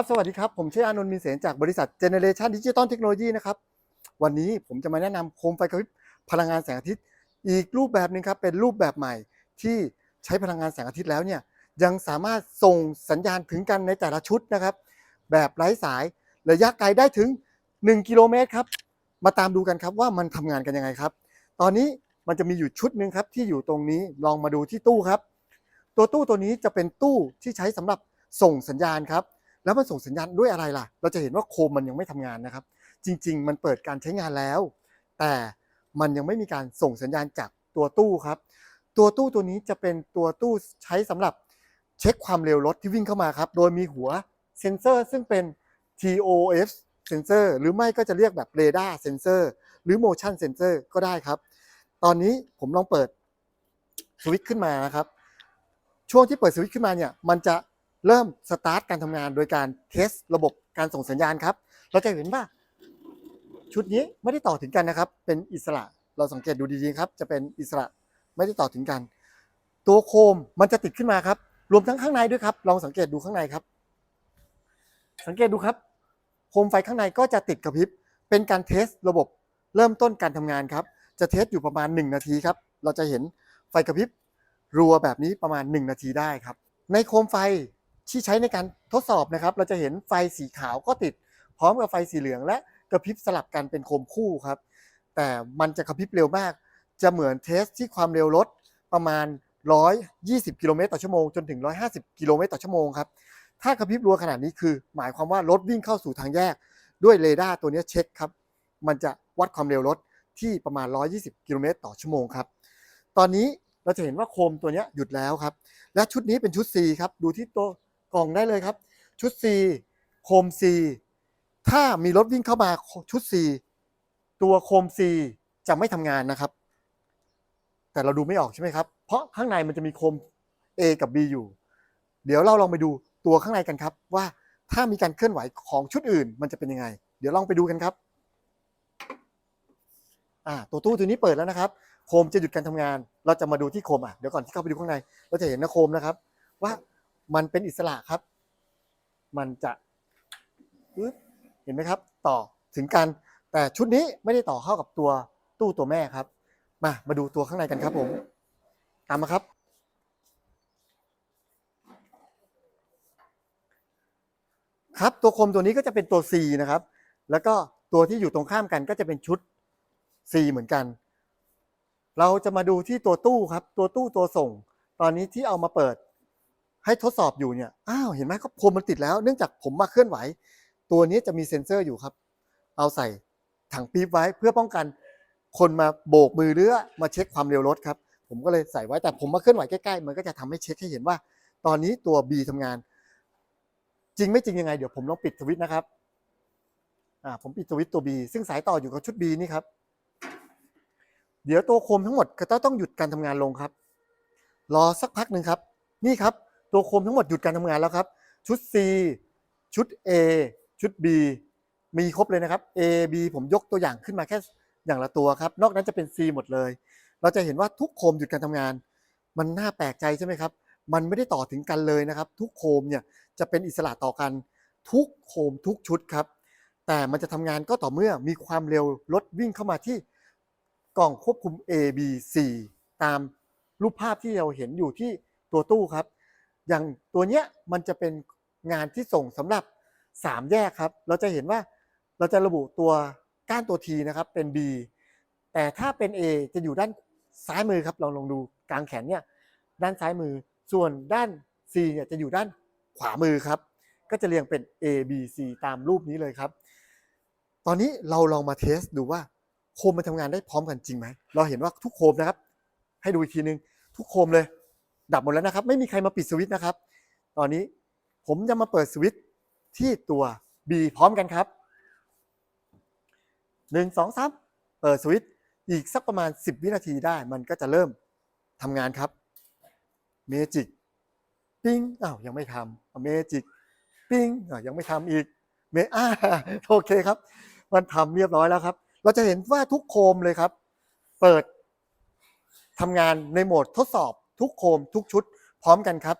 ครับ สวัสดีครับ ผมชื่ออานนท์มีเสนจากบริษัท Generation Digital Technology นะครับ วันนี้ผมจะมาแนะนำโคมไฟกระพริบพลังงานแสงอาทิตย์ อีกรูปแบบหนึ่งครับ เป็นรูปแบบใหม่ที่ใช้พลังงานแสงอาทิตย์แล้วเนี่ย ยังสามารถส่งสัญญาณถึงกันในแต่ละชุดนะครับ แบบไร้สายระยะไกลได้ถึง 1 กิโลเมตรครับ มาตามดูกันครับว่ามันทำงานกันยังไงครับ ตอนนี้มันจะมีอยู่ชุดหนึ่งครับที่อยู่ตรงนี้ลองมาดูที่ตู้ครับ ตัวตู้ตัวนี้จะเป็นตู้ที่ใช้สำหรับส่งสัญญาณครับ แล้วมันส่งสัญญาณด้วยอะไรล่ะ เราจะเห็นว่าโคมมันยังไม่ทำงานนะครับ จริง ๆ มันเปิดการใช้งานแล้ว แต่มันยังไม่มีการส่งสัญญาณจากตัวตู้ครับ ตัวตู้ตัวนี้จะเป็นตัวตู้ใช้สำหรับเช็คความเร็วรถที่วิ่งเข้ามาครับ โดยมีหัวเซนเซอร์ซึ่งเป็น TOF เซนเซอร์หรือไม่ก็จะเรียกแบบเรดาร์เซนเซอร์หรือ motion sensor ก็ได้ครับ ตอนนี้ผมลองเปิดสวิตช์ขึ้นมานะครับ ช่วงที่เปิดสวิตช์ขึ้นมาเนี่ย มันจะ เริ่มสตาร์ทการทำงานโดยการเทสระบบการส่งสัญญาณครับ เราจะเห็นว่าชุดนี้ไม่ได้ต่อถึงกันนะครับ เป็นอิสระเราสังเกตดูดีๆครับ จะเป็นอิสระไม่ได้ต่อถึงกัน ตัวโคมมันจะติดขึ้นมาครับ รวมทั้งข้างในด้วยครับ ลองสังเกตดูข้างในครับ สังเกตดูครับ โคมไฟข้างในก็จะติดกระพริบ เป็นการเทสระบบเริ่มต้นการทำงานครับ จะเทสอยู่ประมาณ 1 นาทีครับ เราจะเห็นไฟกระพริบรัวแบบนี้ประมาณ 1 นาทีได้ครับ ในโคมไฟ ที่ใช้ในการทดสอบนะครับ เราจะเห็นไฟสีขาวก็ติด พร้อมกับไฟสีเหลืองและกระพริบสลับกันเป็นโคมคู่ครับ แต่มันจะกระพริบเร็วมาก จะเหมือนเทสที่ความเร็วรถประมาณ 120 กิโลเมตรต่อชั่วโมงจนถึง 150 กิโลเมตรต่อชั่วโมงครับ ถ้ากระพริบรัวขนาดนี้คือ หมายความว่ารถวิ่งเข้าสู่ทางแยก ด้วยเรดาร์ตัวนี้เช็คครับ มันจะวัดความเร็วรถที่ประมาณ 120 กิโลเมตรต่อชั่วโมงครับ ตอนนี้เราจะเห็นว่าโคมตัวนี้หยุดแล้วครับ และชุดนี้เป็นชุด C ครับ ดูที่ตัว กล่องได้เลยครับ ชุด C โคม C ถ้ามีรถวิ่งเข้ามาชุด C ตัวโคม C จะไม่ทำงานนะครับ แต่เราดูไม่ออกใช่ไหมครับ เพราะข้างในมันจะมีโคม A กับ B อยู่ เดี๋ยวเราลองไปดูตัวข้างในกันครับ ว่าถ้ามีการเคลื่อนไหวของชุดอื่น มันจะเป็นยังไง เดี๋ยวลองไปดูกันครับอ่าตัวตู้ตัวนี้เปิดแล้วนะครับโคมจะหยุดการทำงาน เราจะมาดูที่โคมอะเดี๋ยวก่อนที่เข้าไปดูข้างใน เราจะเห็นนะโคมนะครับ ว่า มันเป็นอิสระครับ มันจะเห็นไหมครับ ต่อถึงกัน แต่ชุดนี้ไม่ได้ต่อเข้ากับตัวตู้ตัวแม่ครับ มามาดูตัวข้างในกันครับผม ตามมาครับ ครับตัวคมตัวนี้ก็จะเป็นตัว C นะครับ แล้วก็ตัวที่อยู่ตรงข้ามกันก็จะเป็นชุด C เหมือนกัน เราจะมาดูที่ตัวตู้ครับ ตัวตู้ตัวส่ง ตอนนี้ที่เอามาเปิด ให้ทดสอบอยู่เนี่ยอ้าวเห็นไหมครับโคมมันติดแล้ว เนื่องจากผมมาเคลื่อนไหว ตัวนี้จะมีเซ็นเซอร์อยู่ครับ เอาใส่ถังปี๊บไว้เพื่อป้องกัน คนมาโบกมือหรือมาเช็คความเร็วรถครับ ผมก็เลยใส่ไว้แต่ผมมาเคลื่อนไหวใกล้ๆมันก็จะทำให้เช็คให้เห็นว่า ตอนนี้ตัว B ทำงาน จริงไม่จริงยังไงเดี๋ยวผมลองปิดสวิตช์นะครับอ่าผมปิดสวิตช์ตัว B ซึ่งสายต่ออยู่กับชุด B นี่ครับ เดี๋ยวตัวโคมทั้งหมดก็ต้องหยุดการทำงานลงครับ รอสักพักหนึ่งครับ นี่ครับ ตัวโคมทั้งหมดหยุดการทำงานแล้วครับ ชุด C ชุด A ชุด B มีครบเลยนะครับ A B ผมยกตัวอย่างขึ้นมาแค่อย่างละตัวครับ นอกนั้นจะเป็น C หมดเลย เราจะเห็นว่าทุกโคมหยุดการทำงาน มันน่าแปลกใจใช่ไหมครับ มันไม่ได้ต่อถึงกันเลยนะครับ ทุกโคมเนี่ยจะเป็นอิสระต่อกันทุกโคมทุกชุดครับ แต่มันจะทำงานก็ต่อเมื่อมีความเร็วรถวิ่งเข้ามาที่กล่องควบคุม A B C ตามรูปภาพที่เราเห็นอยู่ที่ตัวตู้ครับ อย่างตัวเนี้ยมันจะเป็นงานที่ส่งสำหรับ 3 แยกครับ เราจะเห็นว่าเราจะระบุตัวก้านตัว T นะครับเป็น B แต่ถ้าเป็น A จะอยู่ด้านซ้ายมือครับเราลองดูกลางแขนเนี่ยด้านซ้ายมือ ส่วนด้าน C เนี่ยจะอยู่ด้านขวามือครับ ก็จะเรียงเป็น A B C ตามรูปนี้เลยครับ ตอนนี้เราลองมาเทสดูว่าโคมมันทำงานได้พร้อมกันจริงไหม เราเห็นว่าทุกโคมนะครับ ให้ดูอีกทีนึง ทุกโคมเลย ดับหมดแล้วนะครับ ไม่มีใครมาปิดสวิตช์นะครับ ตอนนี้ผมจะมาเปิดสวิตช์ที่ตัว B พร้อมกันครับหนึ่งสองสามเปิดสวิตช์อีกสักประมาณ 10 วินาทีได้ มันก็จะเริ่มทำงานครับเมจิกปิ้งอ้าวยังไม่ทำเมจิกปิ้งอ้าวยังไม่ทำอีกเมอาโอเคครับ มันทำเรียบร้อยแล้วครับ เราจะเห็นว่าทุกโคมเลยครับ เปิดทำงานในโหมดทดสอบ ทุกโคมทุกชุด พร้อมกันครับ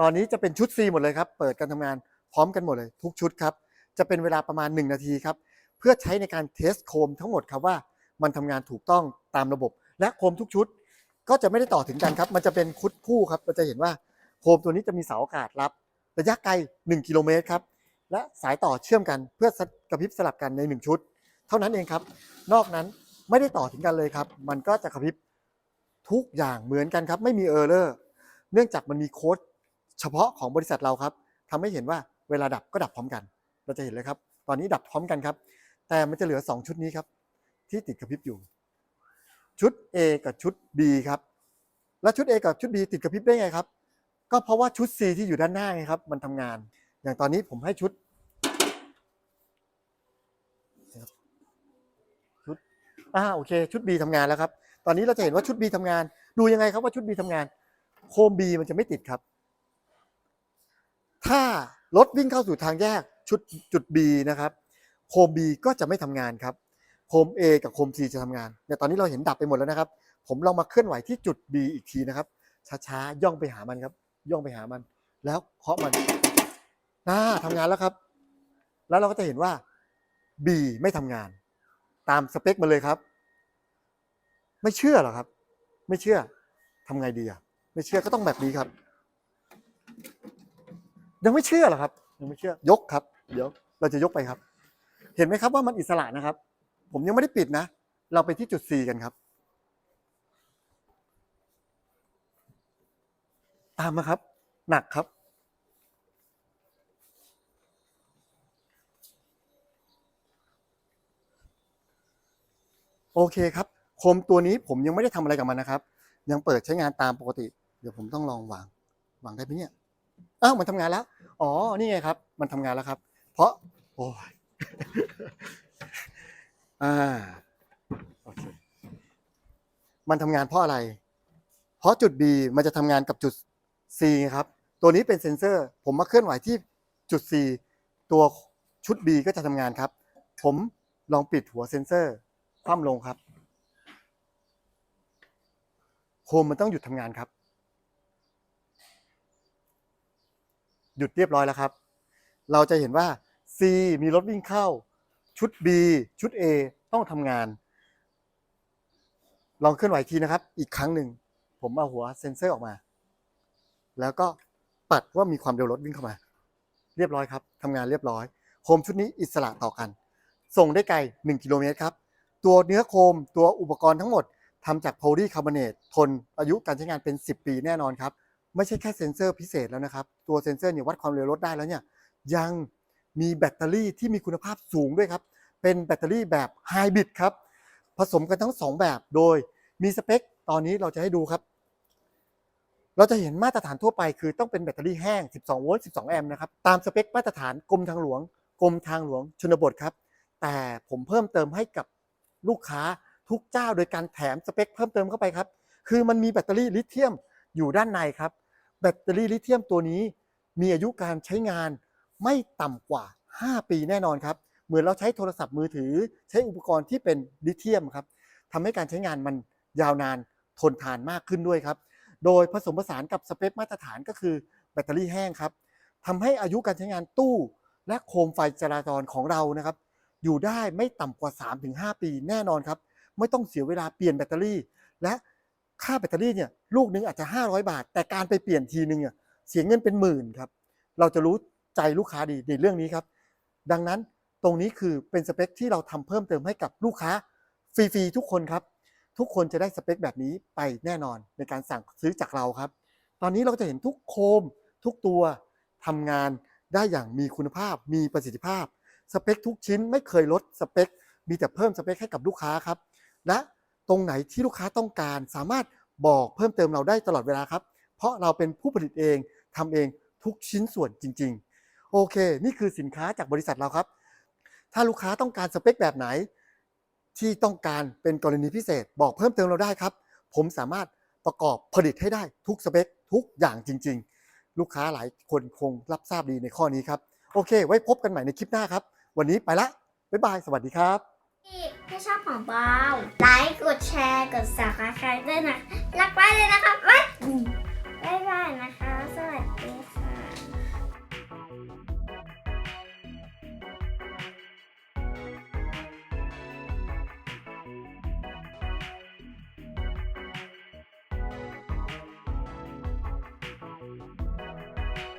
ตอนนี้จะเป็นชุด C หมดเลยครับ เปิดการทำงานพร้อมกันหมดเลย ทุกชุดครับ จะเป็นเวลาประมาณ 1 นาทีครับ เพื่อใช้ในการเทสโคมทั้งหมดครับว่ามันทำงานถูกต้องตามระบบ และโคมทุกชุด ก็จะไม่ได้ต่อถึงกันครับ มันจะเป็นคุดคู่ครับเราจะเห็นว่าโคมตัวนี้จะมีเสาอากาศรับระยะไกล 1 กิโลเมตรครับ และสายต่อเชื่อมกันเพื่อกระพริบสลับกันใน 1 ชุด เท่านั้นเองครับ นอกนั้นไม่ได้ต่อถึงกันเลยครับ มันก็จะกระพริบ ทุกอย่างเหมือนกันครับ ไม่มีเออร์เลอร์เนื่องจากมันมีโค้ดเฉพาะของบริษัทเราครับทำให้เห็นว่าเวลาดับก็ดับพร้อมกัน เราจะเห็นเลยครับ ตอนนี้ดับพร้อมกันครับ แต่มันจะเหลือ 2 ชุดนี้ครับ ที่ติดกระพริบอยู่ ชุด A กับชุด B ครับ แล้วชุด A กับชุด B ติดกระพริบได้ไงครับ ก็เพราะว่าชุด C ที่อยู่ด้านหน้าไงครับ มันทำงาน อย่างตอนนี้ผมให้ชุด ชุด อ่า โอเค ชุด B ทำงานแล้วครับ ตอนนี้เราจะเห็นว่าชุด B ทำงาน ดูยังไงครับว่าชุด B ทำงาน โคม B มันจะไม่ติดครับ ถ้ารถวิ่งเข้าสู่ทางแยกชุดจุด B นะครับ โคม B ก็จะไม่ทำงานครับ โคม A กับโคม C จะทำงานเนี่ยตอนนี้เราเห็นดับไปหมดแล้วนะครับ ผมลองมาเคลื่อนไหวที่จุด B อีกทีนะครับ ช้าๆ ย่องไปหามันครับ ย่องไปหามัน แล้วเคาะมันน่าทำงานแล้วครับ แล้วเราก็จะเห็นว่า B ไม่ทำงาน ตามสเปคมาเลยครับ ไม่เชื่อหรอครับ ไม่เชื่อทำไงดีอะ ไม่เชื่อก็ต้องแบบนี้ครับ ยังไม่เชื่อหรอครับ ยังไม่เชื่อ ยกครับ เดี๋ยวเราจะยกไปครับ เห็นไหมครับว่ามันอิสระนะครับ ผมยังไม่ได้ปิดนะ เราไปที่จุด C กันครับ ตามมาครับ หนักครับโอเคครับ คมตัวนี้ผมยังไม่ได้ทำอะไรกับมันนะครับ ยังเปิดใช้งานตามปกติ เดี๋ยวผมต้องลองวางวางได้ไหมเนี่ยอ้าวมันทำงานแล้ว อ๋อนี่ไงครับ มันทำงานแล้วครับ เพราะโอ้ยอ่าโอเคมันทำงานเพราะอะไร เพราะจุด B มันจะทำงานกับจุด C ครับ ตัวนี้เป็นเซ็นเซอร์ ผมมาเคลื่อนไหวที่จุด C ตัวชุด B ก็จะทำงานครับ ผมลองปิดหัวเซ็นเซอร์คว่ำลงครับ โคมมันต้องหยุดทำงานครับ หยุดเรียบร้อยแล้วครับ เราจะเห็นว่า C มีรถวิ่งเข้า ชุด B ชุด A ต้องทำงาน ลองเคลื่อนไหวทีนะครับ อีกครั้งหนึ่ง ผมเอาหัวเซ็นเซอร์ออกมา แล้วก็ปัดว่ามีความเร็วรถวิ่งเข้ามา เรียบร้อยครับทำงานเรียบร้อยโคมชุดนี้อิสระต่อกัน ส่งได้ไกล 1 กิโลเมตรครับ ตัวเนื้อโคมตัวอุปกรณ์ทั้งหมด ทำจากโพลีคาร์บอเนตทนอายุการใช้งานเป็น 10 ปีแน่นอนครับ ไม่ใช่แค่เซ็นเซอร์พิเศษแล้วนะครับ ตัวเซ็นเซอร์เนี่ยวัดความเร็วรถได้แล้วเนี่ยยังมีแบตเตอรี่ที่มีคุณภาพสูงด้วยครับ เป็นแบตเตอรี่แบบไฮบริดครับ ผสมกันทั้ง 2 แบบโดยมีสเปค ตอนนี้เราจะให้ดูครับ เราจะเห็นมาตรฐานทั่วไปคือต้องเป็นแบตเตอรี่แห้ง 12 โวลต์ 12 แอมป์นะครับ ตามสเปคมาตรฐานกรมทางหลวงกรมทางหลวงชนบทครับ แต่ผมเพิ่มเติมให้กับลูกค้า ทุกเจ้าโดยการแถมสเปคเพิ่มเติมเข้าไปครับ คือมันมีแบตเตอรี่ลิเธียมอยู่ด้านในครับ แบตเตอรี่ลิเธียมตัวนี้ มีอายุการใช้งานไม่ต่ำกว่า 5 ปีแน่นอนครับ เหมือนเราใช้โทรศัพท์มือถือ ใช้อุปกรณ์ที่เป็นลิเธียมครับทำให้การใช้งานมันยาวนานทนทานมากขึ้นด้วยครับ โดยผสมผสานกับสเปคมาตรฐานก็คือแบตเตอรี่แห้งครับทำให้อายุการใช้งานตู้และโคมไฟจราจรของเรานะครับ อยู่ได้ไม่ต่ำกว่า 3-5 ปีแน่นอนครับ ไม่ต้องเสียเวลาเปลี่ยนแบตเตอรี่ และค่าแบตเตอรี่เนี่ยลูกนึงอาจจะ 500 บาท แต่การไปเปลี่ยนทีนึงเนี่ยเสียเงินเป็นหมื่นครับ เราจะรู้ใจลูกค้าดีในเรื่องนี้ครับ ดังนั้นตรงนี้คือเป็นสเปคที่เราทำเพิ่มเติมให้กับลูกค้าฟรีๆทุกคนครับ ทุกคนจะได้สเปคแบบนี้ไปแน่นอนในการสั่งซื้อจากเราครับ ตอนนี้เราจะเห็นทุกโคม ทุกตัวทำงานได้อย่างมีคุณภาพมีประสิทธิภาพ สเปคทุกชิ้นไม่เคยลดสเปค มีแต่เพิ่มสเปคให้กับลูกค้าครับ และตรงไหนที่ลูกค้าต้องการ สามารถบอกเพิ่มเติมเราได้ตลอดเวลาครับ เพราะเราเป็นผู้ผลิตเองทำเองทุกชิ้นส่วนจริง ๆ โอเค นี่คือสินค้าจากบริษัทเราครับ ถ้าลูกค้าต้องการสเปคแบบไหน ที่ต้องการเป็นกรณีพิเศษ บอกเพิ่มเติมเราได้ครับ ผมสามารถประกอบผลิตให้ได้ทุกสเปคทุกอย่างจริง ๆ ลูกค้าหลายคนคงรับทราบดีในข้อนี้ครับ โอเค ไว้พบกันใหม่ในคลิปหน้าครับ วันนี้ไปละ บ๊ายบาย สวัสดีครับ ถ้าชอบของเบาไลค์กดแชร์ กดสับสไครต์ด้วยนะ รักไว้เลยนะครับบ๊ายบายนะคะ